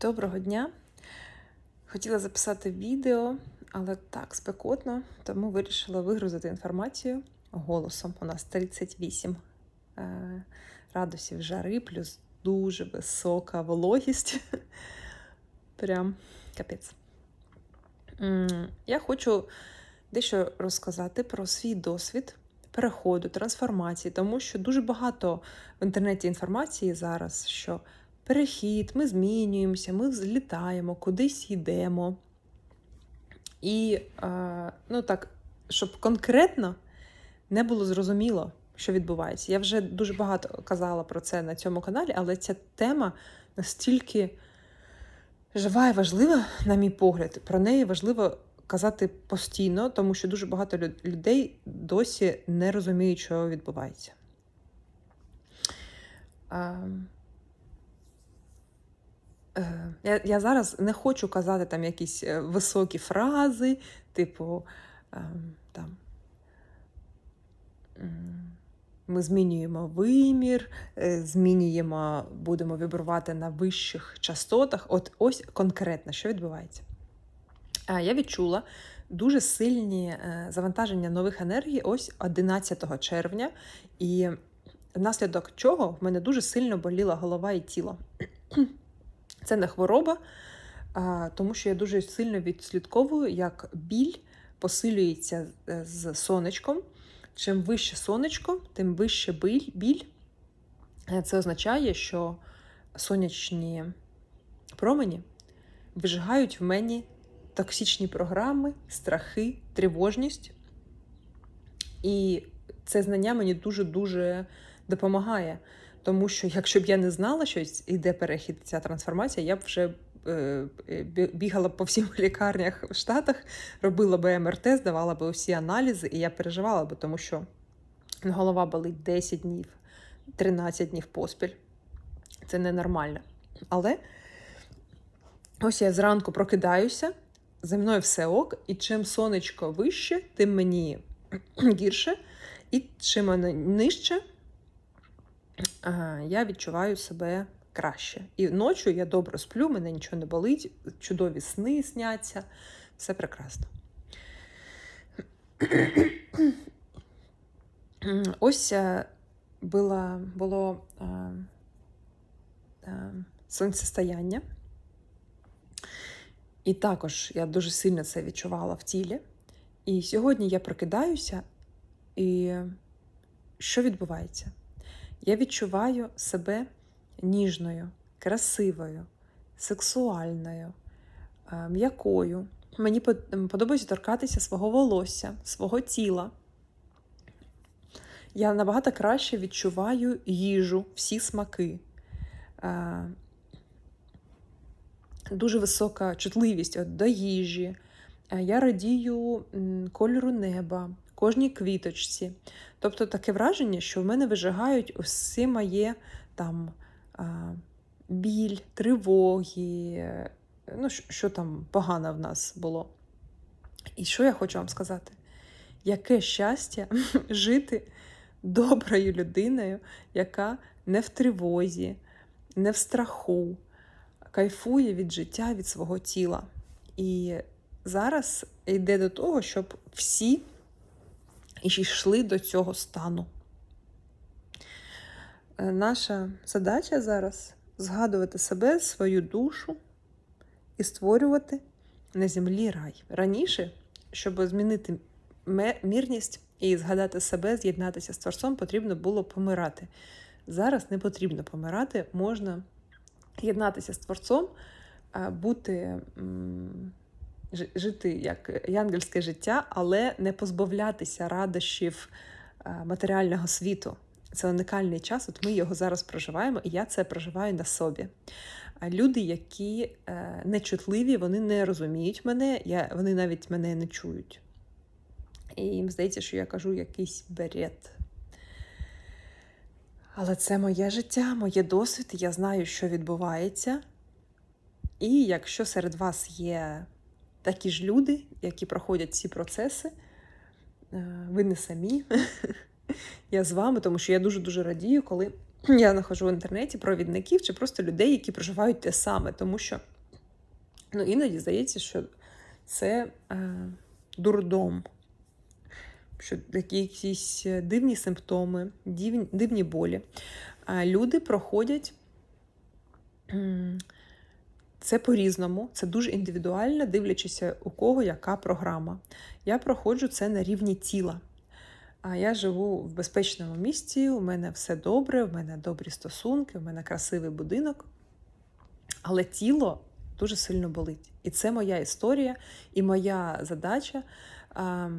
Доброго дня! Хотіла записати відео, але так, спекотно, тому вирішила вигрузити інформацію голосом. У нас 38 е, градусів жари, плюс дуже висока вологість. Прям капець. Я хочу дещо розказати про свій досвід переходу, трансформації, тому що дуже багато в інтернеті інформації зараз, що перехід, ми змінюємося, ми взлітаємо, кудись йдемо. І, е, ну так, щоб конкретно не було зрозуміло, що відбувається. Я вже дуже багато казала про це на цьому каналі, але ця тема настільки жива і важлива, на мій погляд, про неї важливо казати постійно, тому що дуже багато людей досі не розуміють, що відбувається. Е, Я, я зараз не хочу казати там якісь е, високі фрази, типу ем, там. Ми змінюємо вимір, е, змінюємо, будемо вібрувати на вищих частотах. От ось конкретно, що відбувається. Я відчула дуже сильні завантаження нових енергій ось 11 червня, і внаслідок чого в мене дуже сильно боліла голова і тіло. Це не хвороба, тому що я дуже сильно відслідковую, як біль посилюється е, з сонечком. Чим вище сонечко, тим вище біль. Е, Це означає, що сонячні промені вижигають в мені токсичні програми, страхи, тривожність. І це знання мені дуже-дуже допомагає. Тому що, якщо б я не знала, що йде перехід, ця трансформація, я б вже е, бігала по всім лікарнях в Штатах, робила б МРТ, здавала б усі аналізи, і я переживала б, тому що голова болить 10 днів, 13 днів поспіль. Це ненормально. Але ось я зранку прокидаюся, зі мною все ок, і чим сонечко вище, тим мені гірше, і чим воно нижче, я відчуваю себе краще. І ночі я добре сплю, мене нічого не болить, чудові сни сняться, все прекрасно. Ось е, було, було е, е, сонцестояння. І також я дуже сильно це відчувала в тілі. І сьогодні я прокидаюся, і що відбувається? Я відчуваю себе ніжною, красивою, сексуальною, е, м'якою. Мені подобається торкатися свого волосся, свого тіла. Я набагато краще відчуваю їжу, всі смаки. Е, Дуже висока чутливість до їжі. Е, Я радію кольору неба, кожній квіточці. Тобто таке враження, що в мене вижигають усе моє там біль, тривоги, ну, що там погано в нас було. І що я хочу вам сказати? Яке щастя жити доброю людиною, яка не в тривозі, не в страху, кайфує від життя, від свого тіла. І зараз йде до того, щоб всі і йшли до цього стану. Е, Наша задача зараз згадувати себе, свою душу і створювати на землі рай. Раніше, щоб змінити мірність і згадати себе, з'єднатися з Творцом, потрібно було помирати. Зараз не потрібно помирати, можна єднатися з Творцом, бути м, жи- жити як янгельське життя, але не позбавлятися радощів е, матеріального світу. Це унікальний час, от ми його зараз проживаємо, і я це проживаю на собі. Люди, які е, нечутливі, вони не розуміють мене, я, вони навіть мене не чують. І їм здається, що я кажу якийсь берет. Але це моє життя, моє досвід, я знаю, що відбувається. І якщо серед вас є такі ж люди, які проходять ці процеси, е, ви не самі. Я з вами, тому що я дуже-дуже радію, коли я знаходжу в інтернеті провідників чи просто людей, які проживають те саме, тому що ну, іноді здається, що це е, дурдом, що якісь дивні симптоми, дивні, дивні болі. Люди проходять. Це по-різному, це дуже індивідуально, дивлячися, у кого яка програма. Я проходжу це на рівні тіла. А я живу в безпечному місці, у мене все добре, в мене добрі стосунки, в мене красивий будинок. Але тіло дуже сильно болить. І це моя історія, і моя задача а,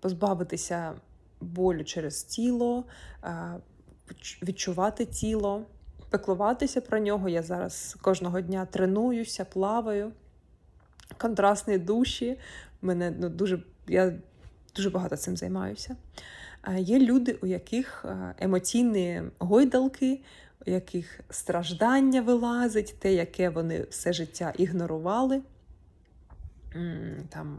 позбавитися болю через тіло, а, відчувати тіло, пеклуватися про нього. Я зараз кожного дня тренуюся, плаваю. Контрастні душі. Мене ну, дуже, Я дуже багато цим займаюся. Є люди, у яких емоційні гойдалки, у яких страждання вилазить, те, яке вони все життя ігнорували, там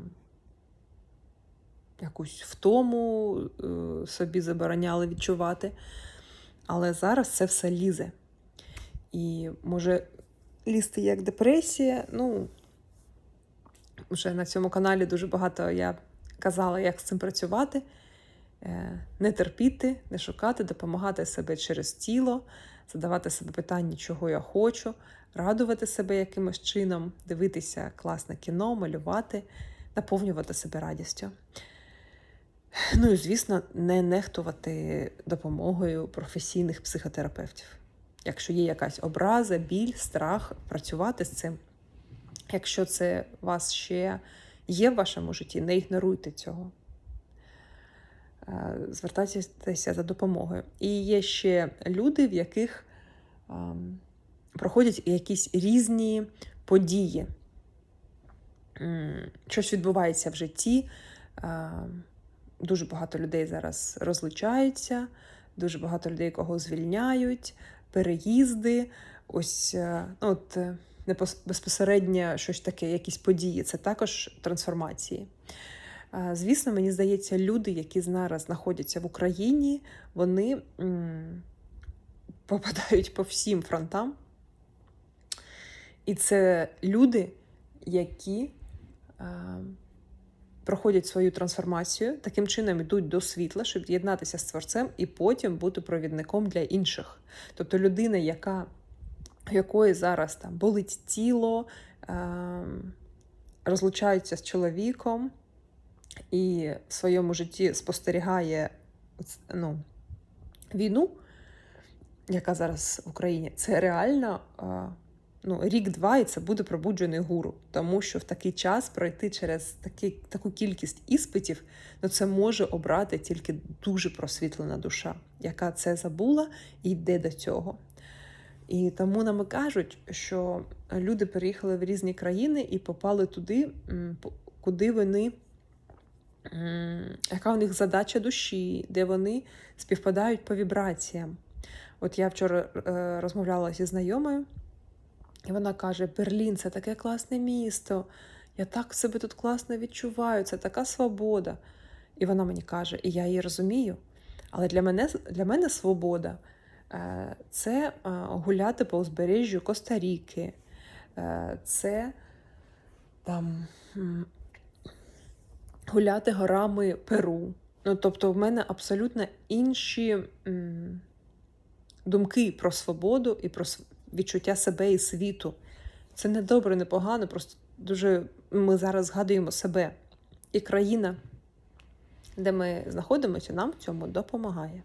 якусь втому е, собі забороняли відчувати. Але зараз це все лізе. І може лізти як депресія. Ну, вже на цьому каналі дуже багато я казала, як з цим працювати. Е, не терпіти, не шукати, допомагати себе через тіло, задавати себе питання, чого я хочу, радувати себе якимось чином, дивитися класне кіно, малювати, наповнювати себе радістю. Ну і, звісно, не нехтувати допомогою професійних психотерапевтів. Якщо є якась образа, біль, страх, працювати з цим. Якщо це вас ще є в вашому житті, не ігноруйте цього. Е, звертайтеся за допомогою. І є ще люди, в яких проходять якісь різні події. Щось відбувається в житті. Дуже багато людей зараз розлучаються, дуже багато людей, кого звільняють, переїзди. Ось е, ну, от, е, безпосередньо щось таке, якісь події. Це також трансформації. Звісно, мені здається, люди, які зараз знаходяться в Україні, вони попадають по всім фронтам. І це люди, які проходять свою трансформацію, таким чином йдуть до світла, щоб єднатися з творцем і потім бути провідником для інших. Тобто людина, яка, якої зараз там болить тіло, розлучається з чоловіком і в своєму житті спостерігає ну, війну, яка зараз в Україні, це реально ну, рік-два, і це буде пробуджений гуру. Тому що в такий час пройти через такі, таку кількість іспитів, ну це може обрати тільки дуже просвітлена душа, яка це забула і йде до цього. І тому нам кажуть, що люди переїхали в різні країни і попали туди, куди вони яка у них задача душі, де вони співпадають по вібраціям. От я вчора е, розмовляла зі знайомою, і вона каже: Берлін це таке класне місто, я так себе тут класно відчуваю, це така свобода. І вона мені каже, і я її розумію. Але для мене для мене свобода е, це е, гуляти по узбережжю Коста-Ріки, це там гуляти горами Перу. Ну, Тобто, в мене абсолютно інші думки про свободу і про відчуття себе і світу. Це не добре, не погано, просто дуже ми зараз згадуємо себе. І країна, де ми знаходимося, нам в цьому допомагає.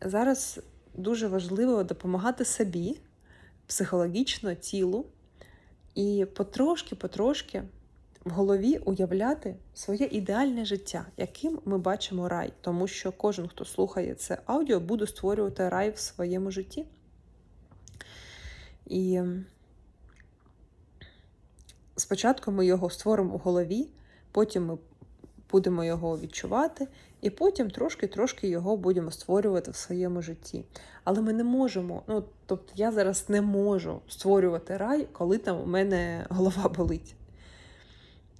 Зараз дуже важливо допомагати собі психологічно, тілу і потрошки-потрошки в голові уявляти своє ідеальне життя, яким ми бачимо рай, тому що кожен, хто слухає це аудіо, буде створювати рай в своєму житті. І спочатку ми його створимо в голові, потім ми будемо його відчувати, і потім трошки-трошки його будемо створювати в своєму житті. Але ми не можемо, ну тобто я зараз не можу створювати рай, коли там у мене голова болить.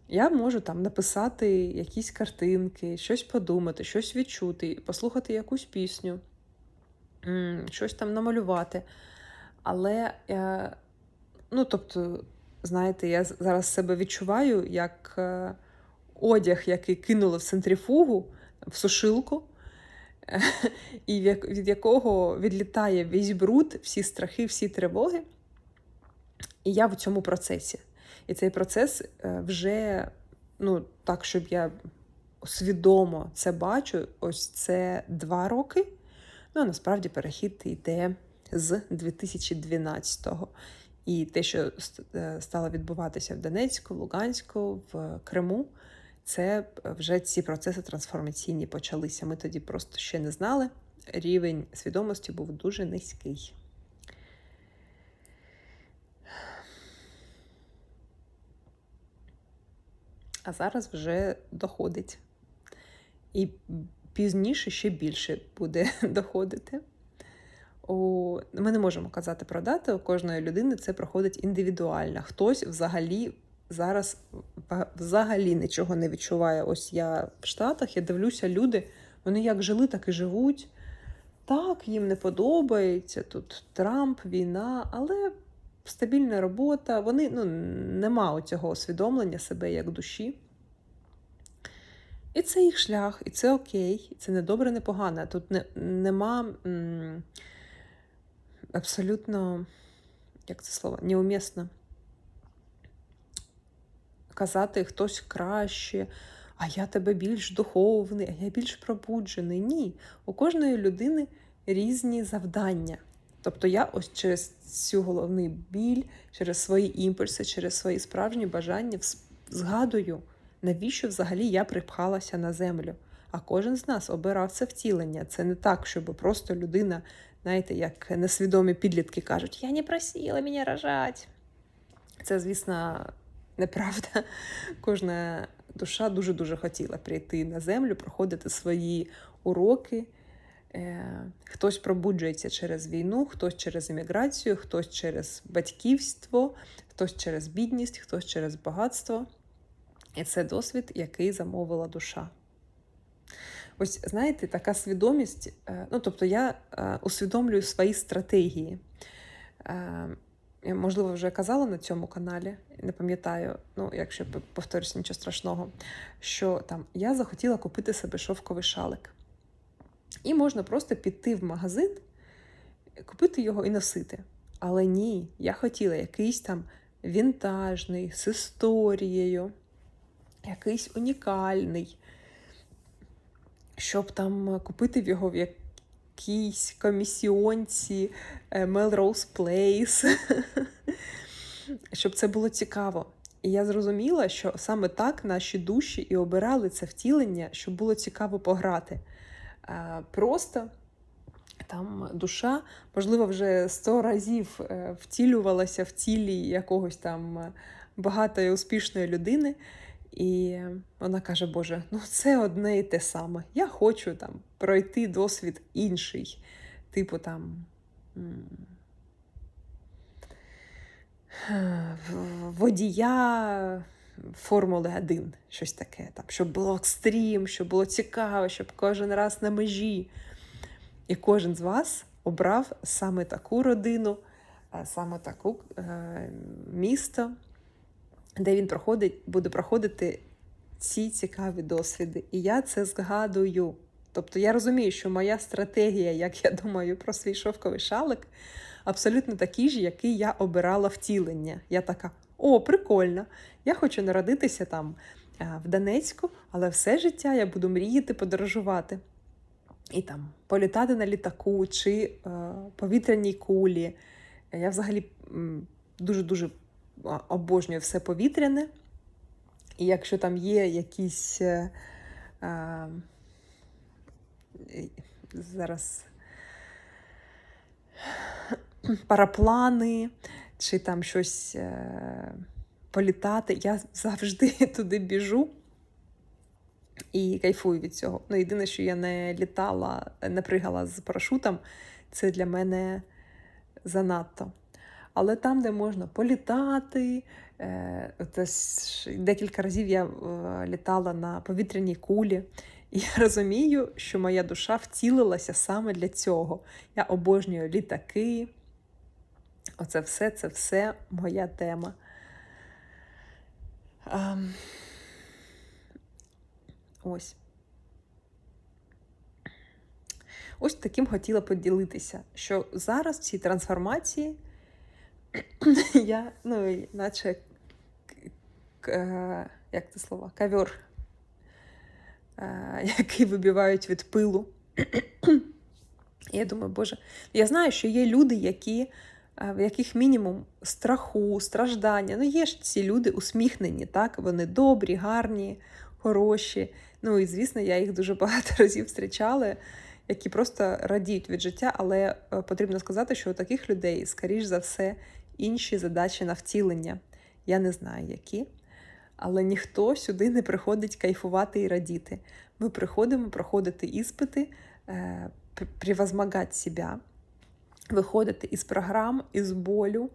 Я можу там написати якісь картинки, щось подумати, щось відчути, послухати якусь пісню. щось там намалювати. Але, е, ну, тобто, знаєте, я зараз себе відчуваю як е, одяг, який кинули в центрифугу, в сушилку, і від якого відлітає весь бруд, всі страхи, всі тривоги. І я в цьому процесі. І цей процес е, вже, ну, так, щоб я свідомо це бачу, ось це два роки. Ну, насправді перехід йде з 2012-го. І те, що е, стало відбуватися в Донецьку, Луганську, в Криму, це вже ці процеси трансформаційні почалися. Ми тоді просто ще не знали. Рівень свідомості був дуже низький. А зараз вже доходить. І пізніше ще більше буде доходити. У... Ми не можемо казати про дати. У кожної людини це проходить індивідуально. Хтось взагалі зараз взагалі нічого не відчуває. Ось я в Штатах, я дивлюся, люди, вони як жили, так і живуть. Так, їм не подобається тут Трамп, війна, але стабільна робота. Вони ну, нема цього усвідомлення себе як душі. І це їх шлях, і це окей, і це не добре, не погано. Тут не, нема м, абсолютно, як це слово, неумісно казати хтось краще, а я тебе більш духовний, а я більш пробуджений. Ні. У кожної людини різні завдання. Тобто я ось через цю головний біль, через свої імпульси, через свої справжні бажання згадую, навіщо взагалі я припхалася на землю. А кожен з нас обирав це втілення. Це не так, щоб просто людина, знаєте, як несвідомі підлітки кажуть, я не просила мене рожать. Це, звісно, неправда. Кожна душа дуже-дуже хотіла прийти на землю, проходити свої уроки. Е, Хтось пробуджується через війну, хтось через імміграцію, хтось через батьківство, хтось через бідність, хтось через багатство. І це досвід, який замовила душа. Ось знаєте, така свідомість. е, Ну, тобто, я е, усвідомлюю свої стратегії. Можливо, вже казала на цьому каналі, не пам'ятаю, ну, якщо повторюся, нічого страшного, що там я захотіла купити себе шовковий шалик. І можна просто піти в магазин, купити його і носити. Але ні, я хотіла якийсь там вінтажний, з історією, якийсь унікальний, щоб там купити його в якійсь комісіонці е, Melrose Place, щоб це було цікаво. І я зрозуміла, що саме так наші душі і обирали це втілення, щоб було цікаво пограти. Е, Просто там душа, можливо, вже сто разів е, втілювалася в тілі якогось там е, багатої успішної людини. І вона каже: Боже, ну це одне і те саме. Я хочу там пройти досвід інший, типу там. водія Формули 1, щось таке, там, щоб було екстрім, щоб було цікаво, щоб кожен раз на межі. І кожен з вас обрав саме таку родину, е, саме таку е, місто, де він проходить, буде проходити ці цікаві досвіди. І я це згадую. Тобто я розумію, що моя стратегія, як я думаю, про свій шовковий шалик, абсолютно такий ж, який я обирала втілення. Я така: о, прикольно! Я хочу народитися там е, в Донецьку, але все життя я буду мріяти подорожувати. І там політати на літаку чи е, повітряній кулі. Я взагалі дуже-дуже обожнюю все повітряне. І якщо там є якісь е, е, зараз параплани, чи там щось е, політати, я завжди туди біжу і кайфую від цього. Ну, єдине, що я не літала, не пригала з парашутом, це для мене занадто. Але там, де можна політати, е, ось декілька разів я е, літала на повітряній кулі, І я розумію, що моя душа втілилася саме для цього. Я обожнюю літаки. Оце все, це все моя тема. Ем, Ось. Ось таким хотіла поділитися, що зараз в цій трансформації я, ну, наче, е, як це слово, ковер, е, який вибивають від пилу. Я думаю, Боже, я знаю, що є люди, які, в яких мінімум страху, страждання. Ну, є ж ці люди усміхнені, так? Вони добрі, гарні, хороші. Ну і звісно, я їх дуже багато разів зустрічала, які просто радіють від життя, але е, потрібно сказати, що у таких людей, скоріш за все, інші задачі на втілення. Я не знаю, які. Але ніхто сюди не приходить кайфувати і радіти. Ми приходимо проходити іспити, е, п- себе, виходити із програм, із болю,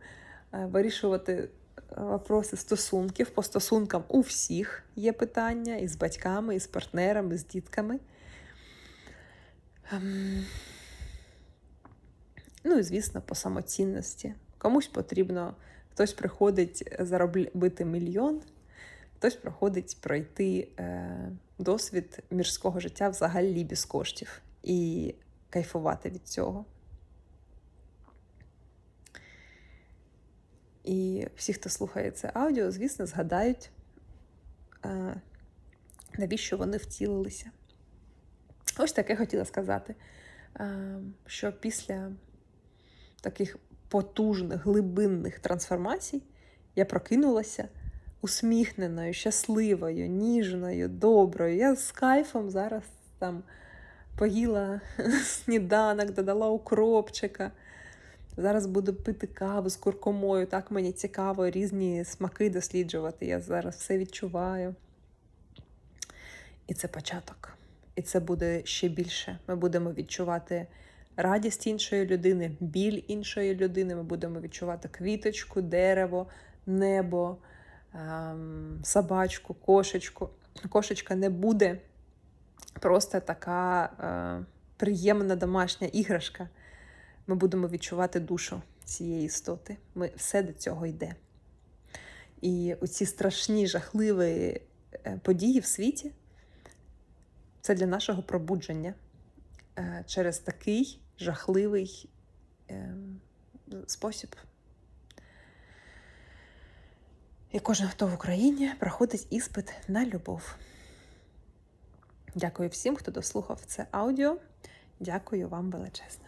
е, вирішувати е, вопроси стосунків. По стосункам у всіх є питання і з батьками, і з партнерами, з дітками. Ем, Ну і звісно, по самоцінності. Комусь потрібно, хтось приходить заробити мільйон, хтось приходить пройти е, досвід мірського життя взагалі без коштів і кайфувати від цього. І всі, хто слухає це аудіо, звісно, згадають, е, навіщо вони втілилися. Ось таке хотіла сказати, е, що після таких потужних, глибинних трансформацій я прокинулася усміхненою, щасливою, ніжною, доброю. Я з кайфом зараз там поїла сніданок, додала укропчика. Зараз буду пити каву з куркумою. Так мені цікаво різні смаки досліджувати. Я зараз все відчуваю. І це початок. І це буде ще більше. Ми будемо відчувати радість іншої людини, біль іншої людини. Ми будемо відчувати квіточку, дерево, небо, ем, собачку, кошечку. Кошечка не буде просто така е, приємна домашня іграшка. Ми будемо відчувати душу цієї істоти. Ми все до цього йде. І оці страшні, жахливі е, події в світі це для нашого пробудження е, через такий жахливий е, спосіб. І кожен, хто в Україні, проходить іспит на любов. Дякую всім, хто дослухав це аудіо. Дякую вам величезне.